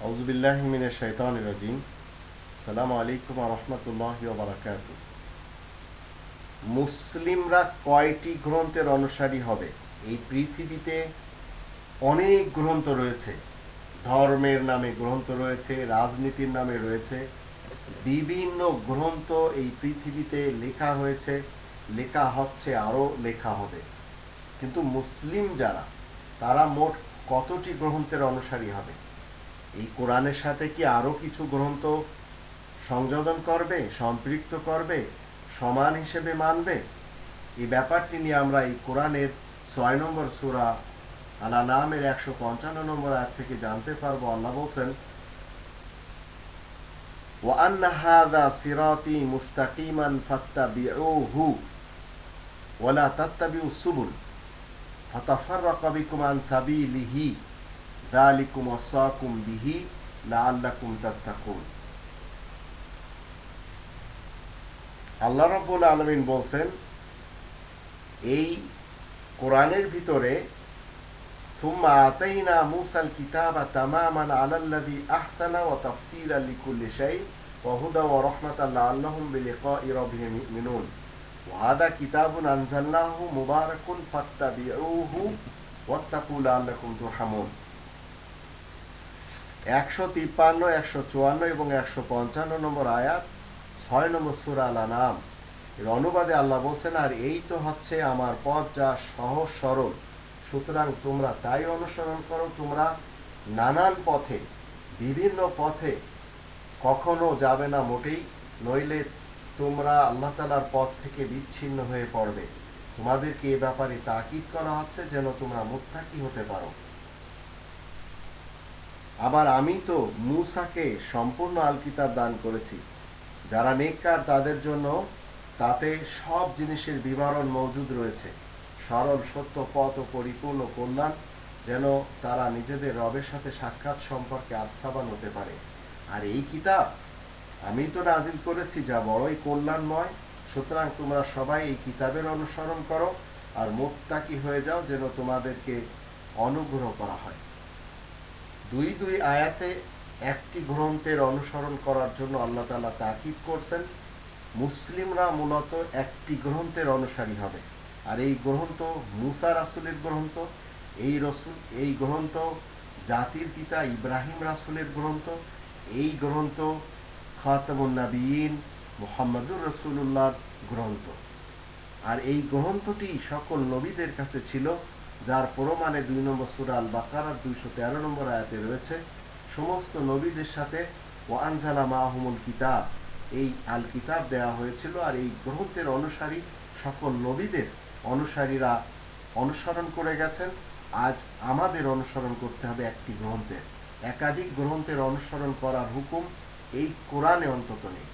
আউজুবিল্লাহ মিনের শৈতান রাজিম সালাম আলাইকুম রহমতুল্লাহ বারাকাত মুসলিমরা কয়টি গ্রন্থের অনুসারী হবে? এই পৃথিবীতে অনেক গ্রন্থ রয়েছে। ধর্মের নামে গ্রন্থ রয়েছে, রাজনীতির নামে রয়েছে। বিভিন্ন গ্রন্থ এই পৃথিবীতে লেখা হয়েছে। লেখা হচ্ছে আরও লেখা হবে। কিন্তু মুসলিম যারা, তারা মোট কতটি গ্রন্থের অনুসারী হবে? এই কোরআনের সাথে কি আরো কিছু গ্রন্থ সংযোজন করবে সম্পৃক্ত করবে সমান হিসেবে মানবে এই ব্যাপারটি নিয়ে আমরা এই কোরআনের ছয় নম্বর সুরা আনা নামের একশো পঞ্চান্ন নম্বর আয়াত থেকে জানতে পারবো আল্লাহ বলছেন وأن هذا صراطي مستقيما فاتبعوه ولا تتبعوا السبل فتفرق بكم عن سبيله ذلكم وصاكم به لعلكم تتقون আল্লাহ রব্বুল আলমিন বলছেন এই কোরআনের ভিতরে ثم آتينا موسى الكتاب تماما على الذي أحسن وتفصيلا لكل شيء وهدى ورحمة لعلهم بلقاء ربهم يؤمنون وهذا كتاب أنزلناه مبارك فاتبعوه واتقوا لعلكم ترحمون একশো তিপ্পান্ন, একশো চুয়ান্ন এবং একশো পঞ্চান্ন নম্বর আয়াত, ছয় নম্বর সুরা আলা নাম এর অনুবাদে আল্লাহ বলছেন, আর এই তো হচ্ছে আমার পথ যা সহজ সরল। সুতরাং তোমরা তাই অনুসরণ করো, তোমরা নানান পথে, বিভিন্ন পথে কখনো যাবে না মোটেই, নইলে তোমরা আল্লাহ তালার পথ থেকে বিচ্ছিন্ন হয়ে পড়বে। তোমাদেরকে এ ব্যাপারে তাকিদ করা হচ্ছে যেন তোমরা মুত্তাকি হতে পারো। আবার আমি তো মুসাকে সম্পূর্ণ আল কিতাব দান করেছি। যারা নেককার তাদের জন্য তাতে সব জিনিসের বিবরণ মজুদ রয়েছে। সরল, সত্য, পথ ও পরিপূর্ণ কল্যাণ যেন তারা নিজেদের রবের সাথে সাক্ষাৎ সম্পর্কে আস্থাবান হতে পারে। আর এই কিতাব আমি তো নাজিল করেছি, যা বড়ই কল্যাণময়। সুতরাং তোমরা সবাই এই কিতাবের অনুসরণ করো আর মোত্তাকি হয়ে যাও যেন তোমাদেরকে অনুগ্রহ করা হয়। দুই দুই আয়াতে একটি গ্রন্থের অনুসরণ করার জন্য আল্লাহ তালা তাকিদ করছেন, মুসলিমরা মূলত একটি গ্রন্থের অনুসারী হবে। আর এই গ্রন্থ মুসা রাসুলের গ্রন্থ, এই রসুল, এই গ্রন্থ জাতির পিতা ইব্রাহিম রাসুলের গ্রন্থ, এই গ্রন্থ খাতামুন্নাবিন মোহাম্মদুর রসুল্লাহর গ্রন্থ। আর এই গ্রন্থটি সকল নবীদের কাছে ছিল যার প্রমাণে দুই নম্বর সুরাল বাকারার দুইশো তেরো নম্বর আয়াতে রয়েছে, সমস্ত নবীদের সাথে ও আনজালা মাহমুল কিতাব। এই আল কিতাব দেওয়া হয়েছিল আর এই গ্রন্থের অনুসারী সকল নবীদের অনুসারীরা অনুসরণ করে গেছেন। আজ আমাদের অনুসরণ করতে হবে একটি গ্রন্থের। একাধিক গ্রন্থের অনুসরণ করার হুকুম এই কোরআনে অন্তত নেই।